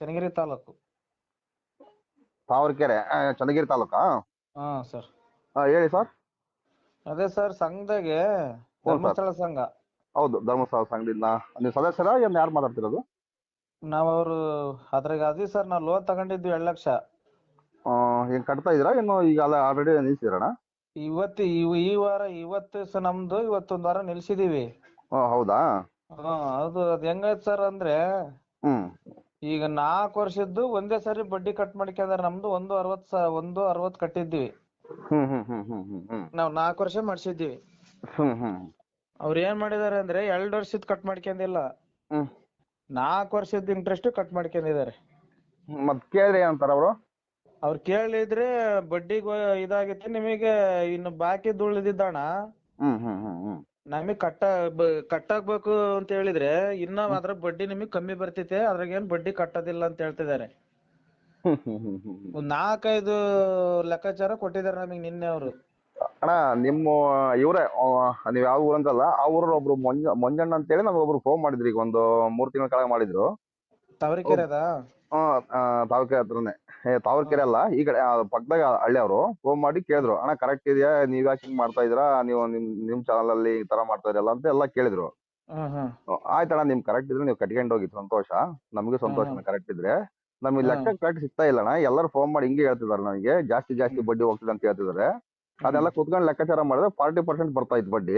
ಚನ್ನಗಿರಿ ತಾಲೂಕು. ತಾವರೆಕೆರೆ ಆ, ಚನ್ನಗಿರಿ ತಾಲೂಕಾ? ಹಾ ಸರ್ ಆ, ಹೇಳಿ ಸರ್ ಅದೇ ಸರ್ ಸಂಘದಾಗೆ sir. ಧರ್ಮಸ್ಥಳ ಸಂಘ. ಹೌದು ಧರ್ಮಸ್ಥಳ ಸಂಘದಿಂದ. ನೀವು ಸದಸ್ಯರ ಏನು ಯಾರು ಮಾತಾಡ್ತಿರೋದು? ನಾವು ಅವ್ರು ಅದ್ರಾಗ ಅದಿ ಸರ್ ನಾವು ಲೋನ್ ತಗೊಂಡಿದ್ವಿ ಎರಡ್ ಲಕ್ಷ. ಏನು ಕಟ್ತಾ ಇದ್ದೀರಾ ಇನ್ನು ಈಗ ಆಲ್ರೆಡಿ ನಿಲ್ಸಿದ್ದೀರಣ್ಣ ಇವತ್ತು ಇವ್- ಈ ವಾರ ಇವತ್ತು ಸ ನಮ್ದು ಇವತ್ತೊಂದ್ ವಾರ ನಿಲ್ಸಿದೀವಿ. ಹೌದಾ? ಹಾ ಅದು ಅದ್ ಹೆಂಗೈತೆ ಸರ್ ಅಂದ್ರೆ ಹ್ಞೂ ಈಗ ನಾಲ್ಕು ವರ್ಷದ್ದು ಒಂದೇ ಸರಿ ಬಡ್ಡಿ ಕಟ್ ಮಾಡ್ಕೊಂಡ್ರೆ ನಮ್ದು ಒಂದು ಅರವತ್ ಒಂದು ಅರವತ್ ಕಟ್ಟಿದ್ವಿ ನಾವ್ ನಾಲ್ಕು ವರ್ಷ ಮಾಡ್ಸಿದ್ವಿ ಹ್ಞೂ ಅವ್ರ ಏನ್ ಮಾಡಿದಾರೆ ಅಂದ್ರೆ ಎರಡ್ ವರ್ಷದ್ ಕಟ್ ಮಾಡ್ಕೊಂಡಿಲ್ಲ ನಾಕ್ ನಾಲ್ಕು ವರ್ಷದ ಇಂಟ್ರೆಸ್ಟ್ ಕಟ್ ಮಾಡ್ಕೊಂಡಿದ್ದಾರೆ ಮತ್ ಕೇಳಿ ಅಂತಾರ ಅವರು? ಅವ್ರು ಕೇಳಿದ್ರೆ ಬಡ್ಡಿ ಇದಾಗಿತ್ತು ನಿಮಗೆ ಇನ್ನು ಬಾಕಿ ದುಳಿದಿದ್ದಣ ನಮಗ್ ಕಟ್ಟ ಬ- ಕಟ್ಟಾಗ್ಬೇಕು ಅಂತ ಹೇಳಿದ್ರೆ ಇನ್ನ ಅದ್ರ ಬಡ್ಡಿ ನಿಮಗ್ ಕಮ್ಮಿ ಬರ್ತೈತೆ ಅದ್ರಾಗ ಏನ್ ಬಡ್ಡಿ ಕಟ್ಟೋದಿಲ್ಲ ಅಂತ ಹೇಳ್ತಿದ್ದಾರೆ ಒಂದ್ ನಾಲ್ಕೈದು ಲೆಕ್ಕಾಚಾರ ಕೊಟ್ಟಿದ್ದಾರೆ ನಮಗ್ ನಿನ್ನೆ ಅವರು. ಅಣ್ಣ ನಿಮ್ಮ ಇವರೇ ನೀವು ಯಾವ ಊರಂತಲ್ಲ ಆ ಊರಲ್ಲಿ ಒಬ್ರು ಮಂಜ ಮಂಜಣ್ಣ ಅಂತೇಳಿ ನಮ್ಗೆ ಒಬ್ರು ಫೋನ್ ಮಾಡಿದ್ರು ಈಗ ಒಂದು ಮೂರು ತಿಂಗಳ ಕೆಳಗೆ ಮಾಡಿದ್ರು. ತವರಿಕೆರೆ ಅದ? ತಾವರೆಕೆರೆ ಹತ್ರನೇ. ತಾವರೆಕೆರೆ ಅಲ್ಲ ಈ ಕಡೆ ಪಕ್ಕದಾಗ ಹಳ್ಳಿ ಅವರು. ಫೋನ್ ಮಾಡಿ ಕೇಳಿದ್ರು ಅಣ್ಣ ಕರೆಕ್ಟ್ ಇದೆಯಾ? ನೀವ್ ಯಾಕೆ ಹಿಂಗ್ ಮಾಡ್ತಾ ಇದೀರಾ ನೀವು ನಿಮ್ ನಿಮ್ ಚಾನಲ್ ಅಲ್ಲಿ ಈ ತರ ಮಾಡ್ತಾ ಇರಲ್ಲ ಅಂತ ಎಲ್ಲ ಕೇಳಿದ್ರು. ಆಯ್ತಣ್ಣ ನಿಮ್ ಕರೆಕ್ಟ್ ಇದ್ರೆ ನೀವು ಕಟ್ಕೊಂಡು ಹೋಗಿ ಸಂತೋಷ. ನಮಗೂ ಸಂತೋಷ ಕರೆಕ್ಟ್ ಇದ್ರೆ. ನಮ್ಗೆ. ಲೆಕ್ಕ ಕರೆಕ್ಟ್ ಸಿಗ್ತಾ ಇಲ್ಲಣ್ಣ. ಎಲ್ಲರೂ ಫೋನ್ ಮಾಡಿ ಹಿಂಗೆ ಹೇಳ್ತಿದಾರೆ ನನಗೆ. ಜಾಸ್ತಿ ಜಾಸ್ತಿ ಬಡ್ಡಿ ಹೋಗ್ತಿದೆ ಅಂತ ಹೇಳ್ತಿದಾರೆ ಅದೆಲ್ಲ ಕುತ್ಕೊಂಡು ಲೆಕ್ಕಾಚಾರ ಮಾಡಿದ್ರೆ ಫಾರ್ಟಿ ಪರ್ಸೆಂಟ್ ಬರ್ತಾ ಇತ್ತು ಬಡ್ಡಿ.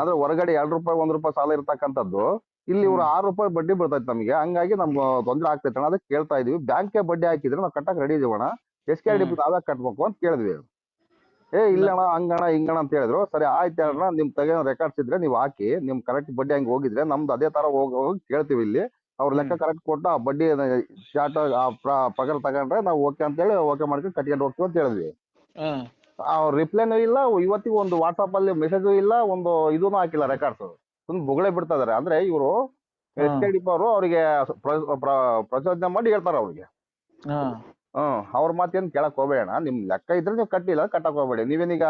ಆದ್ರೆ ಹೊರಗಡೆ ಎರಡು ರೂಪಾಯಿ ಒಂದ್ ರೂಪಾಯಿ ಸಾಲ ಇರ್ತಕ್ಕಂಥದ್ದು ಇಲ್ಲಿ ಇವ್ರು ಆರು ರೂಪಾಯಿ ಬಡ್ಡಿ ಬರ್ತೈತೆ ನಮಗೆ. ಹಂಗಾಗಿ ನಮ್ಗೆ ತೊಂದ್ರೆ ಆಗ್ತೈತೆ ಅಣ್ಣ. ಅದಕ್ಕೆ ಕೇಳ್ತಾ ಇದೀವಿ. ಬ್ಯಾಂಕ್ಗೆ ಬಡ್ಡಿ ಹಾಕಿದ್ರೆ ನಾವು ಕಟ್ಟಕ್ ರೆಡಿ ಇದೀವಣ ಎಸ್ ಕೆ ಡಿ. ನಾವೇ ಕಟ್ಬೇಕು ಅಂತ ಕೇಳಿದ್ವಿ. ಏ ಇಲ್ಲಣ್ಣ ಹಂಗಣ ಹಿಂಗಣ ಅಂತ ಹೇಳಿದ್ರು. ಸರಿ ಆಯ್ತು ಅಣ್ಣ ನಿಮ್ ತೆಗೆ ರೆಕಾರ್ಡ್ಸ್ ಇದ್ರೆ ನೀವು ಹಾಕಿ ನಿಮ್ ಕರೆಕ್ಟ್ ಬಡ್ಡಿ ಹಂಗೆ ಹೋಗಿದ್ರೆ ನಮ್ದು ಅದೇ ತರ ಹೋಗಿ ಹೋಗಿ ಕೇಳ್ತೀವಿ ಇಲ್ಲಿ. ಅವ್ರ ಲೆಕ್ಕ ಕರೆಕ್ಟ್ ಕೊಟ್ಟು ಆ ಬಡ್ಡಿ ಶಾರ್ಟ್ ಪಗಾರ ತಗೊಂಡ್ರೆ ನಾವು ಓಕೆ ಅಂತೇಳಿ ಓಕೆ ಮಾಡ್ಕೊಂಡು ಕಟ್ಕೊಂಡು ಹೋಗ್ತೀವಿ ಅಂತ ಹೇಳಿದ್ವಿ. ಅವ್ರ ರಿಪ್ಲೈನೂ ಇಲ್ಲ ಇವತ್ತಿಗೂ ಒಂದು ವಾಟ್ಸಪ್ ಅಲ್ಲಿ ಮೆಸೇಜು ಇಲ್ಲ ಒಂದು ಇದೂ ಹಾಕಿಲ್ಲ ರೆಕಾರ್ಡ್ಸ್ ಸುಮ್ಮನೆ ಬೊಗಳೆ ಬಿಡ್ತಾ ಇದಾರೆ. ಅಂದ್ರೆ ಇವರು ಎಸ್ ಕೆ ಡಿ ಅವರು ಅವರಿಗೆ ಪ್ರಚೋದನೆ ಮಾಡಿ ಹೇಳ್ತಾರೆ ಅವ್ರಿಗೆ. ಹ್ಮ್ ಅವ್ರ ಮಾತೇನ್ ಕೇಳಕ್ ಹೋಗ್ಬೇಡ ನಿಮ್ ಲೆಕ್ಕ ಇದ್ರೆ ನೀವು ಕಟ್ಟಿಲ್ಲ ಕಟ್ಟಕ್ ಹೋಗ್ಬೇಡಿ. ನೀವೇನೀಗ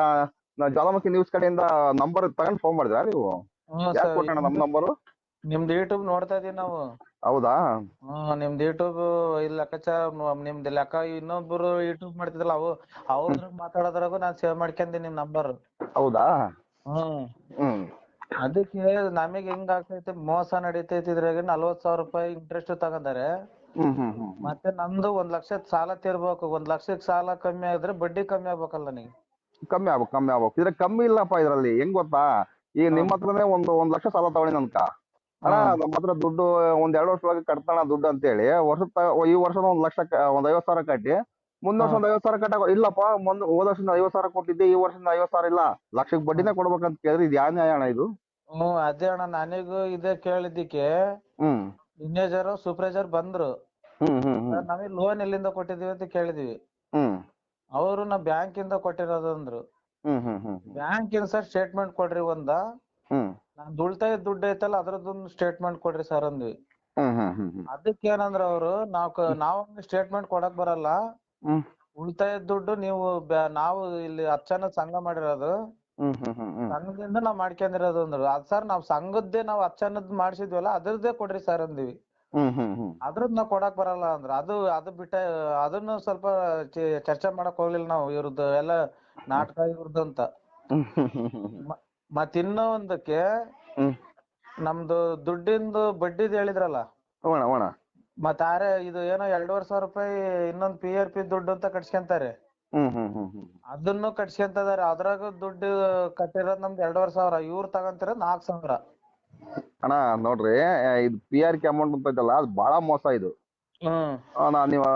ಜ್ವಾಲಾಮುಖಿ ನ್ಯೂಸ್ ಕಡೆಯಿಂದ ನಂಬರ್ ತಗೊಂಡ್ ಫೋನ್ ಮಾಡಿದ್ರ ನೀವು? ಯಾಕೆ ಕೊಟ್ಟಣ ನಮ್ ನಂಬರು ನಿಮ್ದು ಯೂಟ್ಯೂಬ್ ನೋಡ್ತಾ ಇದೀವಿ ನಾವು. ಹೌದಾ? ಹ್ಮ್ ನಿಮ್ದು ಯೂಟ್ಯೂಬ್ ಇಲ್ಲಿ ಲೆಕ್ಕಾಚಾರ ನಿಮ್ದ್ ಲೆಕ್ಕ ಇನ್ನೊಬ್ರು ಯೂಟ್ಯೂಬ್ ಮಾಡ್ತಿದ್ರಲ್ಲ ಅವು ಅವ್ರ ಮಾತಾಡೋದ್ರಾಗು ನಾನ್ ಸೇವ್ ಮಾಡ್ಕೊಂಡಿ ನಿಮ್ ನಂಬರ್ ಹೌದಾ? ಹ್ಮ್. ಹ್ಮ್. ಅದಕ್ಕೆ ನಮಗ್ ಹೆಂಗ್ ಆಗ್ತೈತೆ ಮೋಸ ನಡೀತೈತಿ ಇದ್ರಾಗ ನಲ್ವತ್ ಸಾವಿರ ರೂಪಾಯಿ ಇಂಟ್ರೆಸ್ಟ್ ತಗೊಂಡಾರೆ ಹ್ಮ್ ಹ್ಮ್ ಹ್ಮ್ ಹ್ಮ್. ಮತ್ತೆ ನಮ್ದು ಒಂದ್ ಲಕ್ಷದ ಸಾಲ ತೀರ್ಬೇಕು ಒಂದ್ ಲಕ್ಷಕ್ ಸಾಲ ಕಮ್ಮಿ ಆದ್ರೆ ಬಡ್ಡಿ ಕಮ್ಮಿ ಆಗ್ಬೇಕಲ್ಲ ನನಗೆ ಕಮ್ಮಿ ಆಗ್ಬೇಕು ಕಮ್ಮಿ ಆಗ್ಬೇಕು. ಇದ್ರ ಕಮ್ಮಿ ಇಲ್ಲಪ್ಪ ಇದ್ರಲ್ಲಿ ಹೆಂಗ್ ಗೊತ್ತಾ? ಈಗ ನಿಮ್ಮ ಹತ್ರನೇ ಒಂದು ಒಂದ್ ಲಕ್ಷ ಸಾಲ ತಗೊಳ್ಳಿ ನನ್ಕ ಅಣ್ಣ ನಮ್ಮ ಹತ್ರ ದುಡ್ಡು ಒಂದ್ ಎರಡು ವರ್ಷ ಒಳಗೆ ಕಟ್ತಾನ ದುಡ್ಡು ಅಂತೇಳಿ. ವರ್ಷ ಈ ವರ್ಷ ಒಂದ್ ಲಕ್ಷ ಕ- ಒಂದ್ ಐವತ್ ಸಾವಿರ ಕಟ್ಟಿ. ಮುಂದ್ ವರ್ಷ ಒಂದ್ ಐವತ್ ಸಾವಿರ ಕಟ್ಟಾಕ ಇಲ್ಲಪ್ಪ ಮುಂದ್ ಹೋದ ವರ್ಷದಿಂದ ಐವತ್ ಸಾವಿರ ಕೊಟ್ಟಿದ್ದೆ ಈ ವರ್ಷದಿಂದ ಐವತ್ ಸಾವಿರ ಇಲ್ಲ. ಲಕ್ಷಕ್ಕೆ ಬಡ್ಡಿನೇ ಕೊಡ್ಬೇಕಂತ ಕೇಳಿದ್ರೆ ಇದು ಯಾವ ನ್ಯಾಯ ಅಣ್ಣ ಇದು? ಹ್ಮ್ ಅದೇ ಅಣ್ಣ ನನಗೂ ಇದೇ ಕೇಳಿದ್ದಕ್ಕೆ. ಹ್ಮ್. ಮ್ಯಾನೇಜರ್ ಸೂಪರ್ವೈಸರ್ ಬಂದ್ರು. ಹ್ಮ್ ಹ್ಮ್ ಹ್ಮ್. ಸರ್ ನಮಗೆ ಲೋನ್ ಎಲ್ಲಿಂದ ಕೊಟ್ಟಿದೀವಿ ಅಂತ ಕೇಳಿದ್ವಿ ಹ್ಮ್. ಅವರು ನಾ ಬ್ಯಾಂಕ್ ಇಂದ ಕೊಟ್ಟಿರೋದು ಅಂದ್ರು ಹ್ಮ್ ಹ್ಮ್ ಹ್ಮ್. ಬ್ಯಾಂಕ್ ಇಂದ ಸರ್ ಸ್ಟೇಟ್ಮೆಂಟ್ ಕೊಡ್ರಿ ಒಂದ. ಹ್ಮ್. ನಾನ್ ಉಳ್ತಾಯ ದುಡ್ಡು ಐತಲ್ಲ ಅದ್ರದ್ದೊಂದು ಸ್ಟೇಟ್ಮೆಂಟ್ ಕೊಡ್ರಿ ಸರ್ ಅಂದ್ವಿ. ಹ್ಮ್ ಹ್ಮ್ ಹ್ಮ್ ಹ್ಮ್. ಅದಕ್ಕೆ ಏನಂದ್ರ ಅವರು ನಾವ್ ಕ- ನಾವ್ ಸ್ಟೇಟ್ಮೆಂಟ್ ಕೊಡಕ್ ಬರಲ್ಲ. ಹ್ಮ್. ಉಳಿತಾಯ ದುಡ್ಡು ನೀವು ಬ್ಯಾ- ನಾವು ಇಲ್ಲಿ ಹತ್ತ್ ಜನ ಸಂಘ ಮಾಡಿರೋದು. ಹ್ಮ್ ಹ್ಮ್ ಹ್ಮ್ ಹ್ಮ್. ಸಂಘದಿಂದ ನಾವ್ ಮಾಡ್ಕೊಂಡಿರೋದು ಅಂದ್ರು. ಅದ್ ಸರ್ ನಾವ್ ಸಂಘದ್ದೇ ನಾವ್ ಹತ್ತ್ ಜನದ್ ಮಾಡ್ಸಿದ್ವಲ್ಲ ಅದ್ರದ್ದೇ ಕೊಡ್ರಿ ಸರ್ ಅಂದ್ವಿ. ಹ್ಮ್ ಹ್ಮ್ ಹ್ಮ್. ಅದ್ರದ್ ನಾವ್ ಕೊಡಕ್ ಬರಲ್ಲ ಅಂದ್ರ. ಅದು ಅದು ಬಿಟ್ಟ ಅದನ್ನು ಸ್ವಲ್ಪ ಚೆ- ಚರ್ಚೆ ಮಾಡಕ್ ಹೋಗ್ಲಿಲ್ಲ ನಾವು ಇವ್ರದ್ದು ಎಲ್ಲ ನಾಟಕ ಇವ್ರದ್ದು ಅಂತ. ಹ್ಮ್ ಹ್ಮ್ ಹ್ಮ್ ಹ್ಮ್. ಮ- ಮತ್ ಇನ್ನೂ ಒಂದಕ್ಕೆ ಹ್ಮ್. ನಮ್ದು ದುಡ್ಡಿಂದು ಬಡ್ಡಿದ್ ಹೇಳಿದ್ರಲ್ಲ. ಹೋಣ ಹೋಗೋಣ ಮತ್ ಆರೆ ಇದು ಏನೋ ಎರಡೂವರೆ ಸಾವಿರ ರೂಪಾಯಿ ಇನ್ನೊಂದ್ ಪಿ ಆರ್ ಪಿ ದುಡ್ಡು ಅಂತ ಕಟ್ಸ್ಕೊಂತಾರೆ. ಹ್ಮ್ ಹ್ಮ್ ಹ್ಮ್ ಹ್ಮ್. ಅದನ್ನು ಕಟ್ಸ್ಕೊಂತ ಇದಾರೆ. ಅದ್ರಾಗ ದುಡ್ಡು ಕಟ್ಟಿರೋದ್ ನಮ್ದು ಎರಡೂವರೆ ಸಾವಿರ. ಇವ್ರು ತಗೊಂತಿರೋದ್ ನಾಲ್ಕ್ ಸಾವಿರ. ಅಣ್ಣ ನೋಡ್ರಿ ಇದು ಪಿ ಆರ್ ಕೆ ಅಮೌಂಟ್ ಅಂತ ಐತಲ್ಲ ಅದು ಬಹಳ ಮೋಸ ಇದು. ಹ್ಮ್. ಆ, ನಾ ನೀವು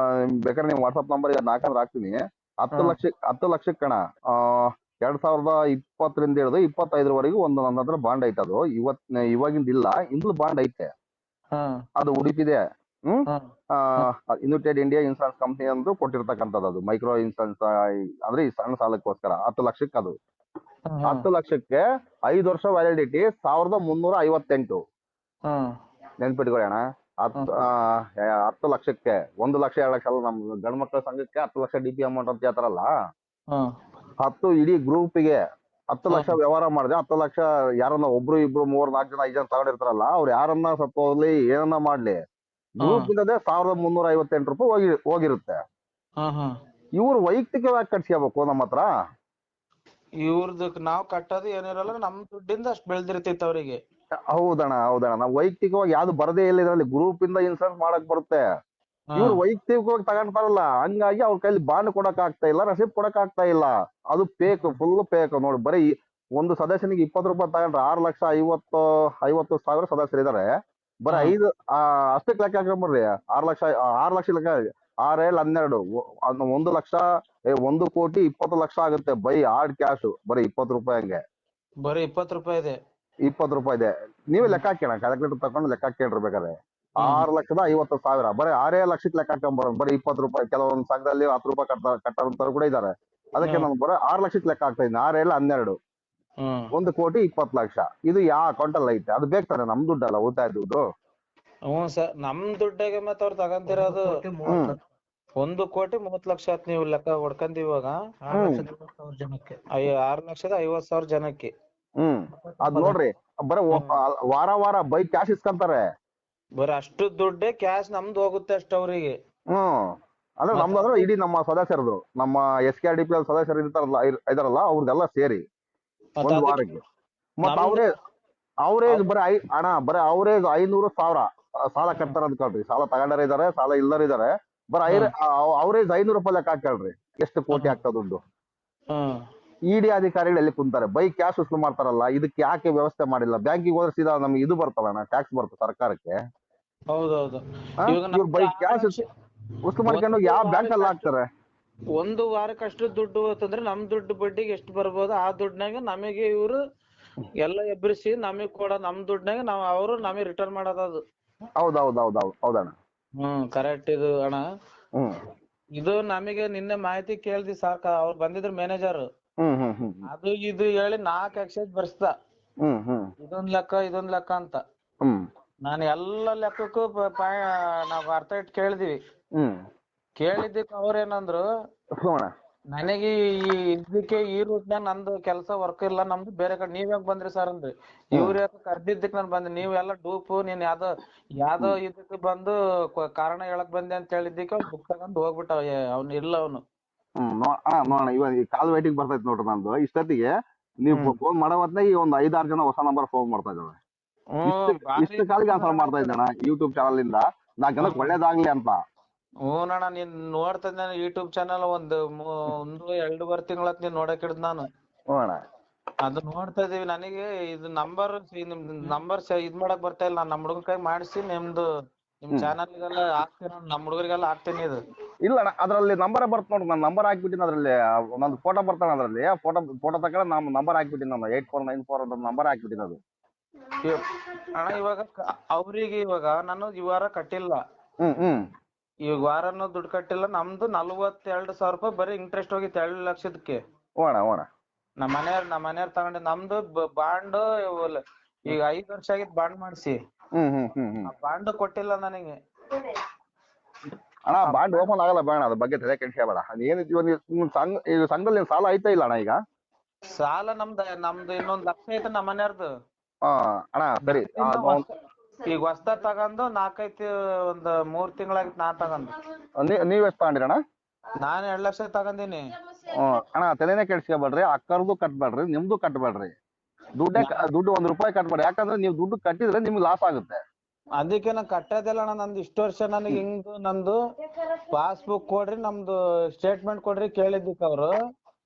ಬೇಕಾದ್ರೆ ನೀವು ವಾಟ್ಸ್ಆಪ್ ನಂಬರ್ ನಾಲ್ಕಂದ್ರೆ ಹಾಕ್ತೀನಿ. ಹತ್ತು ಹಾ. ಲಕ್ಷ ಹತ್ತು ಲಕ್ಷಕ್ಕೆ ಕಣ ಎರಡ್ ಸಾವಿರದ ಇಪ್ಪತ್ತರಿಂದ ಹಿಡಿದು ಇಪ್ಪತ್ತೈದರವರೆಗೂ ಒಂದು ನನ್ನ ಹತ್ರ ಬಾಂಡ್ ಐತೆ ಅದು. ಇವತ್ ಇವಾಗಿಂದ ಇಲ್ಲ ಇಂದ್ಲು ಬಾಂಡ್ ಐತೆ. ಅದು ಉಡುಪಿದೆ. ಹ್ಮ್? ಯುನೈಟೆಡ್ ಇಂಡಿಯಾ ಇನ್ಸೂರೆನ್ಸ್ ಕಂಪನಿ ಅಂದ್ರು ಕೊಟ್ಟಿರ್ತಕ್ಕಂಥದ್ದು ಅದು. ಮೈಕ್ರೋ ಇನ್ಸೂರೆನ್ಸ್ ಅಂದ್ರೆ ಈ ಸಣ್ಣ ಸಾಲಕ್ಕೋಸ್ಕರ ಹತ್ತು ಲಕ್ಷಕ್ಕೆ ಅದು ಹತ್ತು ಲಕ್ಷಕ್ಕೆ ಐದು ವರ್ಷ ವ್ಯಾಲಿಡಿಟಿ ಸಾವಿರದ ಮುನ್ನೂರ ಐವತ್ತೆಂಟು. ನೆನ್ಪಿಟ್ಕೊಳ್ಳೋಣ. ಹತ್ತು ಹತ್ತು ಲಕ್ಷಕ್ಕೆ ಒಂದು ಲಕ್ಷ ಎರಡು ಲಕ್ಷ ಅಲ್ಲ ನಮ್ ಗಂಡ್ ಮಕ್ಕಳ ಸಂಘಕ್ಕೆ ಹತ್ತು ಲಕ್ಷ ಡಿ ಪಿ ಅಮೌಂಟ್ ಅಂತ ಹೇಳ್ತಾರಲ್ಲ. ಹತ್ತು ಇಡೀ ಗ್ರೂಪಿಗೆ ಹತ್ತು ಲಕ್ಷ ವ್ಯವಹಾರ ಮಾಡಿದೆ. ಹತ್ತು ಲಕ್ಷ ಯಾರನ್ನ ಒಬ್ರು ಇಬ್ರು ಮೂರ್ ನಾಲ್ಕು ಜನ ಐದು ಜನ ತಗೊಂಡಿರ್ತಾರಲ್ಲ ಅವ್ರು ಯಾರನ್ನ ಸತ್ತು ಹೋಗ್ಲಿ ಏನನ್ನ ಮಾಡ್ಲಿ? ಗ್ರೂಪ್ ಇಂದದೇ ಸಾವಿರದ ಮುನ್ನೂರ ಐವತ್ತೆಂಟು ರೂಪಾಯಿ ಹೋಗಿ ಹೋಗಿರುತ್ತೆ. ಇವ್ರು ವೈಯಕ್ತಿಕವಾಗಿ ಕಟ್ಸ್ಕೋಬೇಕು ನಮ್ಮ ಹತ್ರ. ಇವ್ರದ್ದು ನಾವ್ ಕಟ್ಟೋದು ಏನಿರಲ್ಲ ನಮ್ ದುಡ್ಡಿಂದ ಅಷ್ಟ್ ಬೆಳ್ದಿರ್ತೈತಿ ಅವ್ರಿಗೆ. ಹೌದಣ್ಣ ಹೌದಣ್ಣ. ನಾವು ವೈಯಕ್ತಿಕವಾಗಿ ಯಾವ್ದು ಬರದೇ ಇಲ್ಲ ಇದ್ರಲ್ಲಿ ಗ್ರೂಪ್ ಇಂದ ಇನ್ಸೂರೆನ್ಸ್ ಮಾಡಕ್ ಬರುತ್ತೆ. ಇವ್ರು ವೈಯಕ್ತಿಕವಾಗಿ ಬರಲ್ಲ. ಹಂಗಾಗಿ ಅವ್ರ ಕೈಲಿ ಬಾಂಡ್ ಕೊಡಕ್ ಆಗ್ತಾ ಇಲ್ಲ ರಸೀದ್ ಕೊಡಕ್ ಆಗ್ತಾ ಇಲ್ಲ. ಅದು ಪೇಕ್ ಫುಲ್ ಪೇಕ್ ನೋಡಿ. ಬರೀ ಒಂದು ಸದಸ್ಯನಿಗೆ ಇಪ್ಪತ್ತು ರೂಪಾಯಿ ತಗೊಂಡ್ರೆ ಆರು ಲಕ್ಷ ಐವತ್ತು ಐವತ್ತು ಸಾವಿರ ಸದಸ್ಯರಿದ್ದಾರೆ ಬರೀ. ಐದು ಆ, ಅಷ್ಟಕ್ಕೆ ಲೆಕ್ಕ ಹಾಕೊಂಬರ್ರಿ ಆರು ಲಕ್ಷ ಆರು ಲಕ್ಷ ಲೆಕ್ಕ ಆರ್ ಏಳ್ ಹನ್ನೆರಡು ಒಂದು ಲಕ್ಷ ಒಂದು ಕೋಟಿ ಇಪ್ಪತ್ತು ಲಕ್ಷ ಆಗುತ್ತೆ ಬೈ ಹಾರ್ಡ್ ಕ್ಯಾಶ್. ಬರೀ ಇಪ್ಪತ್ತು ರೂಪಾಯಿ ಹಂಗೆ. ಬರೀ ಇಪ್ಪತ್ತು ರೂಪಾಯಿ ಇದೆ. ಇಪ್ಪತ್ತು ರೂಪಾಯಿ ಇದೆ. ನೀವೇ ಲೆಕ್ಕ ಹಾಕೋಣ ಕ್ಯಾಲ್ಕುಲೇಟರ್ ತಗೊಂಡು ಲೆಕ್ಕ ಬೇಕಾದ್ರೆ. ಹ್ಮ್. ಆರು ಲಕ್ಷದ ಐವತ್ತು ಸಾವಿರ. ಬರೀ ಆರೇ ಲಕ್ಷಕ್ಕೆ ಲೆಕ್ಕ ಹಾಕೊಂಬರೋದು ಬರೀ ಇಪ್ಪತ್ತು ರೂಪಾಯಿ. ಕೆಲವೊಂದು ಸಂಘದಲ್ಲಿ ಹತ್ತು ರೂಪಾಯಿ ಕಟ್ಟ ಕಟ್ಟೋಂಥವ್ರು ಕೂಡ ಇದ್ದಾರೆ ಅದಕ್ಕೆ ನಮ್ಗೆ ಬರೋ ಆರು ಲಕ್ಷಕ್ಕೆ ಲೆಕ್ಕ ಹಾಕ್ತಾ ಇದ್ದೀನಿ. ಆರೇಳು ಹನ್ನೆರಡು. ಒಂದು ಕೋಟಿ ಇಪ್ಪತ್ತು ಲಕ್ಷ. ಇದು ಯಾವ ಅಕೌಂಟಲ್ಲಿ ಐತೆ? ಅದು ಬೇಕಾರೆ ನಮ್ ದುಡ್ಡಲ್ಲ ಉಳಿತಾಯ ದುಡ್ಡು. ಹ್ಞೂ ಸರ್. ನಮ್ ದುಡ್ಡಾಗೆ ಮತ್ತ ಅವ್ರು ತಗೊಂತಿರೋದು ಒಂದು ಕೋಟಿ ಮೂವತ್ ಲಕ್ಷ. ಆತ್ ನೀವು ಲೆಕ್ಕ ಹೊಡ್ಕೊಂಡ್ ಇವಾಗ. ಜನಕ್ಕೆ. ಐ ಆರ್ ಲಕ್ಷದ ಐವತ್ ಸಾವಿರ ಜನಕ್ಕೆ. ಹ್ಮ್. ಅದ್ ನೋಡ್ರಿ. ಬರ ವಾರ ವಾರ ಬೈ ಕ್ಯಾಶ್ ಇಸ್ಕೊಂತಾರೆ. ಬರೀ ಅಷ್ಟು ದುಡ್ಡೇ ಕ್ಯಾಶ್ ನಮ್ದು ಹೋಗುತ್ತೆ ಅಷ್ಟ ಅವ್ರಿಗೆ. ಹ್ಮ್. ಅಂದ್ರೆ ನಮ್ದು ಅಂದ್ರೆ ಇಡೀ ನಮ್ಮ ಸದಸ್ಯರದು. ನಮ್ಮ S K R D P L ಸದಸ್ಯರು ಇರ್ತಾರಲ್ಲ ಇರ್- ಇದಾರಲ್ಲ ಅವ್ರದ್ದೆಲ್ಲ ಸೇರಿ. ಮತ್ತ್ ಒಂದು ಅದಕ್ಕೆ ವಾರಕ್ಕೆ. ಮತ್ತ ನಮ್ದು- ಅವರೇ ಅವರೇಜ್ ಬರೀ ಐ ಅಣ್ಣ ಬರೀ ಅವರೇ ಐನೂರು ಸಾವಿರ. ಆ, ಸಾಲ ಕಟ್ತಾರ ಅಂದ್ಕೊಳ್ರಿ ಸಾಲ ತಗೊಂಡಾರ ಇದಾರೆ ಸಾಲ ಇಲ್ಲರ ಇದಾರೆ. ಬರೀ ಐ ಅವರೇಜ್ ಐನೂರು ರೂಪಾಯಿ ಲೆಕ್ಕ ಕಳ್ರಿ ಎಷ್ಟು ಕೋಟಿ ಆಗ್ತದ ದುಡ್ಡು ಹ್ಮ್. ಇಡಿ ಅಧಿಕಾರಿಗಳು ಎಲ್ಲಿ ಕುಂತಾರೆ. ಬೈ ಕ್ಯಾಶ್ ವಸೂಲು ಮಾಡ್ತಾರಲ್ಲ ಇದಕ್ಕೆ ಯಾಕೆ ವ್ಯವಸ್ಥೆ ಮಾಡಿಲ್ಲ? ಬ್ಯಾಂಕಿಗೆ ಹೋದ್ರೆ ಸೀದಾ ನಮ್ಗೆ ಇದು ಬರ್ತಲ್ಲ ಟ್ಯಾಕ್ಸ್ ಬರುತ್ತೆ ಸರ್ಕಾರಕ್ಕೆ. ಹೌದೌದು. ಬೈ ಕ್ಯಾಶ್ ವಸೂಲು ಮಾಡ್ಕೊಂಡು ಯಾವ ಬ್ಯಾಂಕ್ ಅಲ್ಲಿ ಹಾಕ್ತಾರೆ? ಒಂದು ವಾರಕ್ಕಷ್ಟು ದುಡ್ಡು ಅಂತಂದ್ರೆ ನಮ್ ದುಡ್ಡು ಬಡ್ಡಿಗೆ ಎಷ್ಟು ಬರ್ಬೋದು? ಆ ದುಡ್ಡಿನಾಗ ನಮಗೆ ಇವರು ಎಲ್ಲ ಎಬ್ಬರಿಸಿ ನಮಗ್ ಕೊಡ ನಮ್ ದುಡ್ಡಿನಾಗ ನಾವ್ ಅವರು ನಮಗ್ ರಿಟರ್ನ್ ಮಾಡೋದದು ಅದು. ಹೌದ್ ಹೌದ್ ಹೌದ್ ಹೌದ್ ಹೌದಣ್ಣ. ಹ್ಮ್ ಕರೆಕ್ಟ್ ಇದು ಅಣ್ಣ. ಹ್ಮ್. ಇದು ನಮಗೆ ನಿನ್ನೆ ಮಾಹಿತಿ ಕೇಳ್ದಿ ಸಾಕ ಅವ್ರು ಬಂದಿದ್ರು ಮ್ಯಾನೇಜರ್ ಹ್ಮ್ ಹ್ಮ್ ಹ್ಮ್ ಅದು ಇದು ಹೇಳಿ ನಾಲ್ಕು ಎಕ್ಸೈಸ್ ಬರ್ಸ್ದ. ಹ್ಮ್ ಹ್ಮ್. ಇದೊಂದ್ ಲೆಕ್ಕ ಇದೊಂದ್ ಲೆಕ್ಕ ಅಂತ. ಹ್ಮ್. ನಾನು ಎಲ್ಲ ಲೆಕ್ಕಕ್ಕೂ ಪ- ನಾವ್ ಅರ್ಥ ಇಟ್ಟು ಕೇಳಿದೀವಿ. ಹ್ಮ್. ಕೇಳಿದ್ದಕ್ಕೆ ಅವ್ರೇನಂದ್ರು ನನಗೆ ಈ ಇದಕ್ಕೆ ಈ ರೂಟ್ನ್ಯಾಗ ನಂದು ಕೆಲಸ ವರ್ಕ್ ಇಲ್ಲ ನಮ್ದು ಬೇರೆ ಕಡೆ. ನೀವ್ ಯಾಕೆ ಬಂದ್ರಿ ಸರ್ ಅಂದ್ರಿ? ಇವ್ರ ಯಾಕೆ ಕರ್ದಿದ್ದಕ್ ನಾನ್ ಬಂದೆ. ನೀವ್ ಎಲ್ಲ ಡೂಪು ನೀನ್ ಯಾವ್ದೋ ಯಾವ್ದೋ ಇದಕ್ಕೆ ಬಂದು ಕ- ಕಾರಣ ಹೇಳಕ್ ಬಂದೆ ಅಂತ ಹೇಳಿದ್ದಕ್ಕೆ ಅವ್ನ್ ಬುಕ್ ತಗೊಂಡ್ ಹೋಗ್ಬಿಟ್ಟ ಅವ್ನು ಇಲ್ಲ ಅವನು. ಹ್ಮ್ ನೋ ನೋಡೋಣ ಇವಾಗ ಈ ಕಾಲ್ ವೈಟಿಂಗ್ ಬರ್ತೈತೆ ನೋಡ್ರಿ ನಂದು. ಇಷ್ಟೊತ್ತಿಗೆ ನೀವು ಫೋನ್ ಮಾಡೋ ಹೊತ್ನಾಗ ಈ ಒಂದ್ ಐದಾರು ಜನ ಹೊಸ ನಂಬರ್ ಫೋನ್ ಮಾಡ್ತಾ ಇದಾವೆ ಇಷ್ಟ ಇಷ್ಟು ಕಾಲಿಗೆ ಆನ್ಸರ್ ಮಾಡ್ತಾ ಇದ್ದಾನ ಯೂಟ್ಯೂಬ್ ಚಾನಲ್ ಇಂದ. ನಾ ಜನಕ್ಕೆ ಒಳ್ಳೇದಾಗ್ಲಿ ಅಂತ. ಹ್ಞೂನಣ್ಣ ನೀನ್ ನೋಡ್ತಾ ನಾನು ಯೂಟ್ಯೂಬ್ ಚಾನಲ್ ಒಂದು ಮೂ- ಒಂದು ಎರಡೂವರೆ ತಿಂಗಳತ್ ನೀನ್ ನೋಡಕ್ ಹಿಡ್ದ್ ನಾನು. ಹ್ಞೂ ಅದು ನೋಡ್ತಾ ಇದೀವಿ ನನಗೆ ಇದು ನಂಬರ್ ನಂಬರ್ ಇದ್ ಮಾಡಕ್ ಬರ್ತಾ ಇಲ್ಲ. ನಾನ್ ನಮ್ ಹುಡುಗನ್ ಕೈ ಮಾಡಿಸಿ ನಿಮ್ದು ನಿಮ್ ಚಾನಲ್ ಗೆಲ್ಲ ಹಾಕ್ತೀನಿ ನಮ್ ಹುಡುಗರಿಗೆಲ್ಲ ಹಾಕ್ತೀನಿ ಇದು. ಇಲ್ಲ ಅಣ್ಣ ಅದ್ರಲ್ಲಿ ನಂಬರ್ ಬರ್ತ ನೋಡ್ರಿ ನಾನು ನಂಬರ್ ಹಾಕ್ಬಿಟ್ಟಿನಿ ಅದ್ರಲ್ಲಿ ನಂದು ಫೋಟೋ ಬರ್ತಾನೆ ಅದ್ರಲ್ಲಿ. ಫೋಟೋ ಫೋಟೋ ತಗೊಂಡು ನಾನು ನಂಬರ್ ಹಾಕ್ಬಿಟ್ಟಿನಿ ನಾನು. ಏಟ್ ಫೋರ್ ನೈನ್ ಫೋರ್ ಅಂತ ನಂಬರ್ ಹಾಕ್ಬಿಟ್ಟಿನಿ ಅದು. ಅಣ್ಣ ಇವಾಗ ಅವ್ರಿಗೆ ಇವಾಗ ನಾನು ಈ ವಾರ ಕಟ್ಟಿಲ್ಲ. ಹ್ಮ್ ಹ್ಮ್. ಈ ವಾರನು ದುಡ್ಡು ಕಟ್ಟಿಲ್ಲ ನಮ್ದು ನಲ್ವತ್ತೆರಡು ಸಾವಿರ ರೂಪಾಯಿ ಬರೀ ಇಂಟ್ರೆಸ್ಟ್ ಹೋಗಿತ್ತು ಎರಡು ಲಕ್ಷದಕ್ಕೆ ಓಣ ಓಣ ನಮ್ಮ ಮನೆಯವ್ರ್ ನಮ್ಮ ಮನೆಯವ್ರ್ ತಗೊಂಡು ನಮ್ದು ಬಾಂಡ್ ಈಗ ಐದ್ ವರ್ಷ ಆಗಿತ್ತು ಬಾಂಡ್ ಮಾಡಿಸಿ. ಹ್ಮ್ ಹ್ಮ್ ಹ್ಮ್ ಬಾಂಡ್ ಕೊಟ್ಟಿಲ್ಲ ನನಗೆ. ಅಣ್ಣ ಬಾಂಡ್ ಓಪನ್ ಆಗಲ್ಲ ಬೇಡ ಅದ್ರ ಬಗ್ಗೆ ತಲೆ ಕೆಡಿಸ್ಕೋಬೇಡ ನಿಮ್ ಸಂಘ ಸಂಘದಲ್ಲಿ ಏನ್ ಸಾಲ ಐತಾ ಇಲ್ಲ ಅಣ್ಣ ಈಗ? ಸಾಲ ನಮ್ದ ನಮ್ದು ಇನ್ನೊಂದ್ ಲಕ್ಷ ಐತೆ ನಮ್ಮ ಮನೆಯವ್ರದ್ದು ಹಾ ಅಣ್ಣ ಸರಿ. ಆ, ಇನ್ನು ಒಂದ್- ಈಗ ಹೊಸ್ದಾಗ್ ತಗೊಂಡು ನಾಲ್ಕೈತಿ ಒಂದ್ ಮೂರ್ ತಿಂಗಳಾಗಿತ್ತು ನಾ ತಗೊಂಡು ನೀ ನೀವ್ ಎಷ್ಟು ತಗೊಂಡಿರ ಅಣ್ಣ? ನಾನ್ ಎರಡ್ ಲಕ್ಷ ತಗೊಂಡಿನಿ ಹ್ಮ್. ಅಣ್ಣ ತಲೆನೇ ಕೆಡ್ಸ್ಕೊಬೇಡ್ರಿ ಅಕ್ಕರ್ದು ಕಟ್ಬೇಡ್ರಿ ನಿಮ್ದು ಕಟ್ಬೇಡ್ರಿ. ದುಡ್ಡೇ ಕ- ದುಡ್ಡು ಒಂದ್ ರೂಪಾಯಿ ಕಟ್ಬೇಡ್ರಿ. ಯಾಕಂದ್ರೆ ನೀವು ದುಡ್ಡು ಕಟ್ಟಿದ್ರೆ ನಿಮ್ಗೆ ಲಾಸ್ ಆಗುತ್ತೆ. ಅದಕ್ಕೆ ನಾ ಕಟ್ಟೋದಿಲ್ಲ ಅಣ್ಣ ನಂದು ಇಷ್ಟು ವರ್ಷ ನನಗೆ ಹಿಂಗ್ ನಂದು ಪಾಸ್ಬುಕ್ ಕೊಡ್ರಿ ನಮ್ದು ಸ್ಟೇಟ್ಮೆಂಟ್ ಕೊಡ್ರಿ ಕೇಳಿದ್ದಕ್ಕೆ ಅವ್ರು.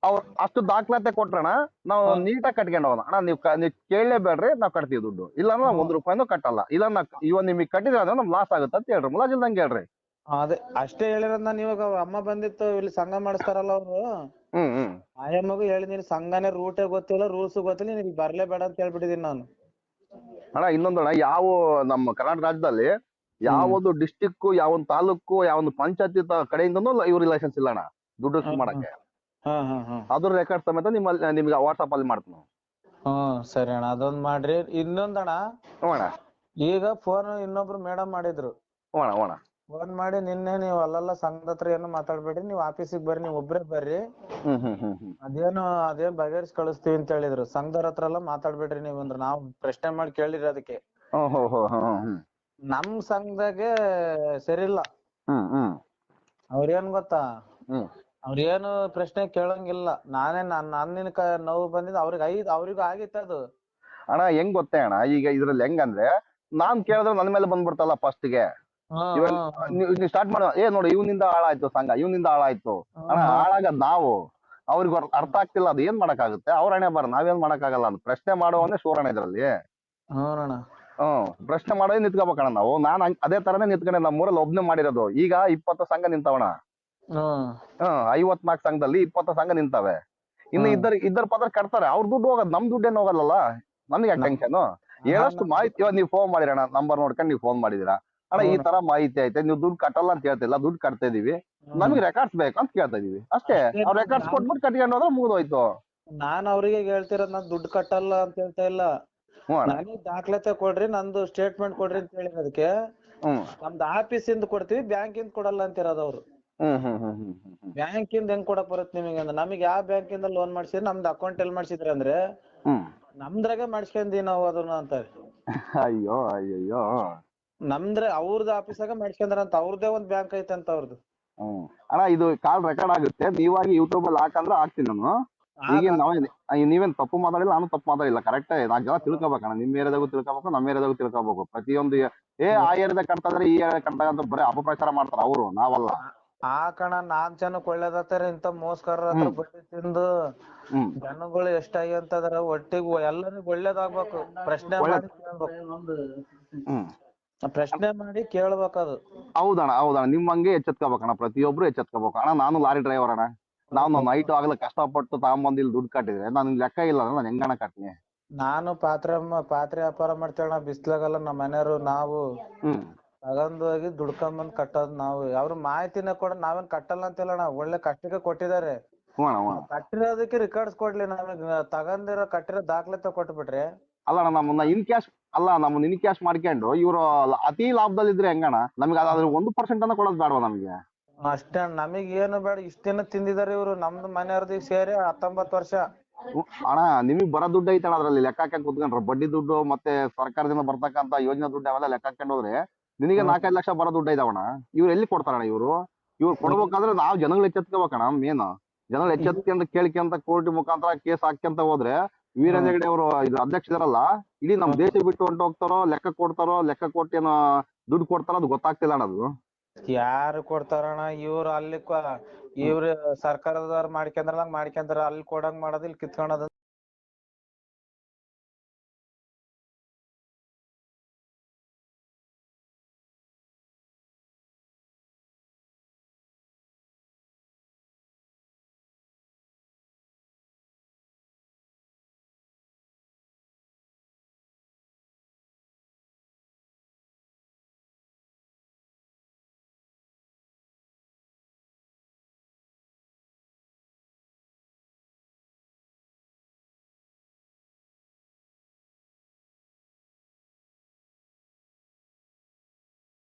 ಅವ್ರು ಅಷ್ಟು ದಾಖಲಾತಿ ಕೊಟ್ರಣ ನಾವು ನೀಟಾಗಿ ಕಟ್ಕೊಂಡು ಹೋಗೋಣ. ಅಣ್ಣ ನೀವು ನೀವು ಕೇಳಲೇಬೇಡ್ರಿ ನಾವು ಕಟ್ತೀವಿ ದುಡ್ಡು. ಇಲ್ಲ ಅಂದ್ರೆ ನಾವು ಒಂದ್ ರೂಪಾಯಿನೂ ಕಟ್ಟಲ್ಲ. ಇಲ್ಲ ನಾ ಇವಾಗ ನಿಮಗೆ ಕಟ್ಟಿದ್ರೆ ಅಂದ್ರೆ ನಮ್ಗೆ ಲಾಸ್ ಆಗುತ್ತೆ ಅಂತ ಹೇಳ್ರಿ. ಮುಲಾಜಿಲ್ದಂಗೆ ಹೇಳ್ರಿ. ಅದೇ ಅಷ್ಟೇ ಹೇಳಿರೋದ್ ನಾನು ಇವಾಗ ಅವ್ರ ಅಮ್ಮ ಬಂದಿತ್ತು ಇಲ್ಲಿ ಸಂಘ ಮಾಡಿಸ್ತಾರಲ್ಲ ಅವ್ರು. ಹ್ಮ್ ಹ್ಮ್. ಆಯಮ್ಮಗೂ ಹೇಳಿದೀನಿ ಸಂಘನೇ ರೂಟೇ ಗೊತ್ತಿಲ್ಲ ರೂಲ್ಸ್ ಗೊತ್ತಿಲ್ಲ ನೀನ್ ಇಲ್ಲಿ ಬರ್ಲೇಬೇಡ ಅಂತ ಹೇಳ್ಬಿಟ್ಟಿದೀನಿ ನಾನು. ಅಣ್ಣ ಇನ್ನೊಂದು ಅಣ್ಣ ಯಾವ ನಮ್ಮ ಕರ್ನಾಟಕ ರಾಜ್ಯದಲ್ಲಿ ಯಾವೊಂದು ಡಿಸ್ಟಿಕ್ ಯಾವೊಂದು ತಾಲೂಕು ಯಾವೊಂದು ಪಂಚಾಯತಿ ಕಡೆಯಿಂದನೂ ಇವ್ರ ಲೈಸೆನ್ಸ್ ಇಲ್ಲ ಅಣ್ಣ ದುಡ್ಡು ಮಾಡಕ್ಕೆ. ಅದ್ರ ರೆಕಾರ್ಡ್ ಸಮೇತ ನಿಮ್ಮಲ್ಲಿ ನಿಮ್ಗೆ ವಾಟ್ಸಪ್ ಅಲ್ಲಿ ಮಾಡ್ತೀನಿ ಹ್ಮ್ ಸರಿ ಅಣ್ಣ ಅದೊಂದ್ ಮಾಡ್ರಿ. ಇನ್ನೊಂದಣ್ಣ ಈಗ ಫೋನ್ ಇನ್ನೊಬ್ರು ಮೇಡಮ್ ಮಾಡಿದ್ರು. ಹೋಣ ಹೋಣ ಅಣ್ಣ. ಫೋನ್ ಮಾಡಿ ನಿನ್ನೆ ನೀವು ಅಲ್ಲೆಲ್ಲ ಸಂಘದ ಹತ್ರ ಏನು ಮಾತಾಡ್ಬೇಡ್ರಿ ನೀವು ಆಫೀಸಿಗೆ ಬರ್ರಿ ನೀವು ಒಬ್ರೇ ಬರ್ರಿ. ಹ್ಮ್ ಹ್ಮ್ ಹ್ಮ್ ಹ್ಮ್. ಅದೇನು ಅದೇನ್ ಬಗೆಹರಿಸಿ ಕಳಿಸ್ತೀವಿ ಅಂತ ಹೇಳಿದ್ರು. ಸಂಘದವ್ರ ಹತ್ರ ಎಲ್ಲ ಮಾತಾಡ್ಬೇಡ್ರಿ ನೀವು ಅಂದ್ರೆ. ನಾವು ಪ್ರಶ್ನೆ ಮಾಡಿ ಕೇಳಿರಿ ಅದಕ್ಕೆ. ಹ್ಮ್ ಹೋ ಹೋ ಹ್ಮ್ ಹ್ಮ್. ನಮ್ ಸಂಘದಾಗೆ ಸರಿ ಇಲ್ಲ ಹ್ಮ್ ಹ್ಮ್. ಅವ್ರೇನ್ ಗೊತ್ತಾ? ಹ್ಮ್. ಅವ್ರೇನು ಪ್ರಶ್ನೆ ಕೇಳಂಗಿಲ್ಲ. ನಾನೇ ನಾನ್ ನನ್ನಿನ ಕ ನೋವು ಬಂದಿದ್ ಅವ್ರಿಗೆ ಐದ್ ಅವ್ರಿಗೂ ಆಗಿತ್ತು ಅದು. ಅಣ್ಣ ಹೆಂಗ್ ಗೊತ್ತೇ ಅಣ್ಣ? ಈಗ ಇದ್ರಲ್ಲಿ ಹೆಂಗಂದ್ರೆ ನಾನ್ ಕೇಳಿದ್ರೆ ನನ್ ಮೇಲೆ ಬಂದ್ಬಿಡ್ತಲ್ಲ ಫಸ್ಟ್ಗೆ ನೀವು ಸ್ಟಾರ್ಟ್ ಮಾಡುವ ಏ ನೋಡಿ ಇವನಿಂದ ಹಾಳಾಯ್ತು ಸಂಘ ಇವನಿಂದ ಹಾಳಾಯ್ತು. ಅಣ್ಣ ಹ್ಮ್. ಹಾಳಾಗದ್ ನಾವು. ಅವ್ರಿಗೆ ಅರ್- ಅರ್ಥ ಆಗ್ತಿಲ್ಲ ಅದು ಏನ್ ಮಾಡಕ್ಕಾಗುತ್ತೆ? ಅವ್ರ ಹಣೆ ಬರ ನಾವೇನ್ ಮಾಡಕ್ಕಾಗಲ್ಲ ಅಂತ ಪ್ರಶ್ನೆ ಮಾಡುವಂದ್ರೆ ಶೂರಣ ಇದ್ರಲ್ಲಿ. ಹ್ಮ್ ಪ್ರಶ್ನೆ ಮಾಡೋದೇ ನಿಂತ್ಕೋಬೇಕಣ್ಣ ನಾವು. ನಾನ್ ಅದೇ ತರನೇ ನಿಂತ್ಕೊಂಡೆ ನಮ್ಮೂರಲ್ಲಿ ಒಬ್ನೇ ಮಾಡಿರೋದು. ಈಗ ಇಪ್ಪತ್ತು ಸಂಘ ನಿಂತವಣ ಹ್ಮ್ ಹ್ಮ್ ಐವತ್ನಾಲ್ಕು ಸಂಘದಲ್ಲಿ ಇಪ್ಪತ್ತು ಸಂಘ ನಿಂತವೆ. ಇನ್ನು ಇದ್ದರ ಇದ್ದರ್ ಪತ್ರ ಕಟ್ತಾರೆ. ಅವ್ರ ದುಡ್ಡು ಹೋಗೋದು ನಮ್ ದುಡ್ಡೇನು ಹೋಗಲ್ಲಲ್ಲ? ನನ್ಗೆ ಯಾಕೆ ಟೆನ್ಷನ್? ಹೇಳಷ್ಟು ಮಾಹಿತಿ ಇವಾಗ ನೀವು ಫೋನ್ ಮಾಡಿರಣ್ಣ ನಂಬರ್ ನೋಡ್ಕೊಂಡು ನೀವು ಫೋನ್ ಮಾಡಿದಿರಾ? ಅಣ್ಣ ಈ ತರ ಮಾಹಿತಿ ಐತೆ ನೀವು ದುಡ್ಡು ಕಟ್ಟಲ್ಲ ಅಂತ ಹೇಳ್ತಿಲ್ಲ ದುಡ್ಡು ಕಟ್ತಾ ಇದೀವಿ ನಮ್ಗೆ ರೆಕಾರ್ಡ್ಸ್ ಬೇಕು ಅಂತ ಕೇಳ್ತಾ ಇದೀವಿ. ಅಷ್ಟೇ ಅವ್ರ ರೆಕಾರ್ಡ್ಸ್ ಕೊಟ್ಬಿಟ್ಟು ಕಟ್ಕೊಂಡು ಹೋದ್ರೆ ಮುಗಿದೋಯ್ತು. ನಾನ್ ಅವ್ರಿಗೆ ಹೇಳ್ತಿರೋದ್ ನಾನ್ ದುಡ್ಡು ಕಟ್ಟಲ್ಲ ಅಂತ ಹೇಳ್ತಾ ಇಲ್ಲ. ನನಗೆ ದಾಖಲಾತಿ ಕೊಡ್ರಿ ನಂದು ಸ್ಟೇಟ್ಮೆಂಟ್ ಕೊಡ್ರಿ ಅಂತ ಹೇಳಿದ ಅದಕ್ಕೆ ನಮ್ದು ಆಫೀಸ್ ಇಂದ ಕೊಡ್ತೀವಿ ಬ್ಯಾಂಕ್ ಇಂದ ಕೊಡಲ್ಲ ಅಂತಿರೋದು ಅವ್ರು. ಬ್ಯಾಂಕ್ ಇಂದ ಹೆಂಗ್ ಕೊಡಕ್ ಬರುತ್ತೆ ನಿಮಗೆ ಅಂದ್ರೆ ನಮಗೆ ಯಾವ ಬ್ಯಾಂಕ್ ಇಂದ ಲೋನ್ ಮಾಡ್ಸಿದ್ರೆ ನಮ್ದು ಅಕೌಂಟ್ ಎಲ್ಲಿ ಮಾಡ್ಸಿದ್ರಿ ಅಂದ್ರೆ ನಮ್ದ್ರಾಗೆ ಮಾಡ್ಸ್ಕೊಂಡಿ ನಾವು ಅದನ್ನ ಅಂತಾರೆ ಅಯ್ಯೋ ಅಯ್ಯಯ್ಯೋ. ನಮ್ದ್ರ ಅವ್ರದ್ದು ಆಫೀಸಾಗ ಮಾಡ್ಸ್ಕೊಂಡ್ರ ಅಂತ ಅವ್ರದೇ ಒಂದ್ ಬ್ಯಾಂಕ್ ಐತೆ ಅಂತ ಅವ್ರದ್ದು ಹ್ಮ್. ಅಣ್ಣ ಇದು ಕಾಲ್ ರೆಕಾರ್ಡ್ ಆಗುತ್ತೆ. ನೀವಾಗಿ ಯೂಟ್ಯೂಬ್ ಅಲ್ಲಿ ಹಾಕಂದ್ರೆ ಹಾಕ್ತೀನಿ ನಾನು. ಈಗ ನಾವೇ ನೀವೇನ್ ತಪ್ಪು ಮಾತಾಡಿಲ್ಲ ನಾನು ತಪ್ಪು ಮಾತಾಡಿಲ್ಲ. ಕರೆಕ್ಟ್ ನಾಲ್ಕು ಜನ ತಿಳ್ಕೊಬೇಕಣ್ಣ ನಿಮ್ ಏರಿಯಾದಾಗೂ ತಿಳ್ಕೊಬೇಕು ನಮ್ಮ ಏರಿಯಾದಾಗೂ ತಿಳ್ಕೊಬೇಕು. ಪ್ರತಿಯೊಂದು ಏ ಆ ಏರಿಯಾದಾಗ ಕಟ್ತಾದ್ರೆ ಈ ಏರಿಯಾದಾಗ ಕಟ್ತಾ ಅಂತ ಬರೀ ಅಪಪ್ರಚಾರ ಮಾಡ್ತಾರ ಅವರು ನಾವಲ್ಲ. ಆ ಕಣ ನಾಲ್ಕ್ ಜನಕ್ ಒಳ್ಳೇದತ್ತಾರ ಇಂತ ಮೋಸ್ಕರ ಹತ್ರ ಬಡ್ಡಿ ತಿಂದು ಜನಗಳು ಎಷ್ಟಾಗಿ ಅಂತಂದ್ರ ಒಟ್ಟಿಗೆ ಎಲ್ಲರಿಗೂ ಒಳ್ಳೇದಾಗ್ಬೇಕು. ಪ್ರಶ್ನೆ ಮಾಡಿ ಕೇಳ್ಬೇಕು. ಹ್ಮ್. ಪ್ರಶ್ನೆ ಮಾಡಿ ಕೇಳ್ಬೇಕದು. ಹೌದಣ್ಣ ಹೌದಣ್ಣ. ನಿಮ್ಮಂಗೆ ಎಚ್ಚೆತ್ಕೋಬೇಕಣ್ಣ. ಪ್ರತಿಯೊಬ್ರು ಎಚ್ಚೆತ್ಕೋಬೇಕು. ಅಣ್ಣ ನಾನು ಲಾರಿ ಡ್ರೈವರ್ ಅಣ್ಣ. ನಾನು ನೈಟ್ ಆಗ್ಲಿ ಕಷ್ಟಪಟ್ಟು ತಗೊಂಬಂದು ಇಲ್ಲಿ ದುಡ್ಡು ಕಟ್ಟಿದ್ರೆ ನಾನು ಲೆಕ್ಕ ಇಲ್ಲ ಅಣ್ಣ ನಾನು ಹೆಂಗಣ್ಣ ಕಟ್ತೀನಿ ನಾನು ಪಾತ್ರೆ ಪಾತ್ರೆ ವ್ಯಾಪಾರ ಮಾಡ್ತೇವಣ್ಣ. ಬಿಸ್ಲಾಗಲ್ಲ ನಮ್ಮ ಮನೆಯವರು ನಾವು ತಗೊಂಡ್ ಹೋಗಿ ದುಡ್ಕೊಂಬಂದ್ ಕಟ್ಟೋದ್ ನಾವು. ಅವ್ರ ಮಾಹಿತಿನ ಕೊಡ ನಾವೇನ್ ಕಟ್ಟಲ್ಲ ಅಂತಿಲ್ಲಣ್ಣ. ಒಳ್ಳೆ ಕಷ್ಟಕ್ಕೆ ಕೊಟ್ಟಿದ್ದಾರೆ. ಅಣ್ಣ ಕಟ್ಟಿರೋದಕ್ಕೆ ರೆಕಾರ್ಡ್ಸ್ ಕೊಡ್ಲಿ ನಮಗ್. ತಗೊಂಡಿರೋ ಕಟ್ಟಿರೋ ದಾಖಲಾತಿ ಕೊಟ್ಬಿಟ್ರೆ ಅಲ್ಲ ಅಣ್ಣ ನಮ್ಮನ್ನ ಇನ್ ಕ್ಯಾಶ್ ಅಲ್ಲ ನಮ್ಮನ್ನ ಇನ್ ಕ್ಯಾಶ್ ಮಾಡ್ಕೊಂಡು ಇವರು ಅತಿ ಲಾಭದಲ್ಲಿ ಇದ್ರೆ ಹೆಂಗಣ್ಣ? ನಮ್ಗೆ ಅದ್ರ ಒಂದು ಪರ್ಸೆಂಟ್ ಅನ್ನ ಕೊಡೋದು ಬೇಡವಾ ನಮಗೆ? ಅಷ್ಟೇ ನಮಗ್ ಏನು ಬೇಡ ಇಷ್ಟೇನ ತಿಂದಿದ್ದಾರೆ ತಿಂದಿದಾರೆ ಇವ್ರು ನಮ್ದು ಮನೆಯವ್ರದ್ದು ಸೇರಿ ಹತ್ತೊಂಬತ್ತು ವರ್ಷ. ಅಣ್ಣ ನಿಮಗೆ ಬರೋ ದುಡ್ಡು ಐತಣ್ಣ ಅದ್ರಲ್ಲಿ ಲೆಕ್ಕ ಹಾಕಿ ಕುತ್ಕೊಂಡ್ರೆ. ಬಡ್ಡಿ ದುಡ್ಡು ಮತ್ತೆ ಸರ್ಕಾರದಿಂದ ಬರ್ತಕ್ಕಂತ ಯೋಜನೆ ದುಡ್ಡು ಅವೆಲ್ಲ ಲೆಕ್ಕ ಹಾಕೊಂಡು ಹೋದ್ರೆ ನಿನಗೆ. ನಾಲ್ಕೈದು ಲಕ್ಷ ಬರೋ ದುಡ್ಡು ಇದಾವಣ್ಣ ಇವ್ರು ಎಲ್ಲಿ ಕೊಡ್ತಾರಣ್ಣ ಇವ್ರು? ಇವ್ರು ಕೊಡ್ಬೇಕಾದ್ರೆ ನಾವು ಜನಗಳು ಎಚ್ಚೆತ್ಕೋಬೇಕಣ್ಣ ಮೇನ್. ಜನಗಳು ಎಚ್ಚೆತ್ಕೊಂಡ್ ಕೇಳ್ಕೊಂತ ಕೋರ್ಟ್ ಮುಖಾಂತರ ಕೇಸ್ ಹಾಕ್ಯಂತ ಹೋದ್ರೆ ವೀರೇಂದ್ರ ಹೆಗಡೆ ಅವರು ಇದು ಅಧ್ಯಕ್ಷ ಇದಾರಲ್ಲ ಇಡೀ ನಮ್ ದೇಶ ಬಿಟ್ಟು ಹೊಂಟು ಹೋಗ್ತಾರೋ ಲೆಕ್ಕ ಕೊಡ್ತಾರೋ ಲೆಕ್ಕ ಕೊಟ್ಟೇನೋ ದುಡ್ಡು ಕೊಡ್ತಾರೋ ಅದು ಗೊತ್ತಾಗ್ತಿಲ್ಲ ಅಣ್ಣ ಅದು. ಯಾರು ಕೊಡ್ತಾರಣ್ಣ ಇವ್ರು ಅಲ್ಲಿ ಇವ್ರು ಸರ್ಕಾರದವ್ರು ಮಾಡ್ಕೊಂಡ್ರ ಅಲ್ಲಿ ಕೊಡಂಗ್ ಮಾಡೋದು ಇಲ್ಲಿ ಕಿತ್ಕೊಳೋದು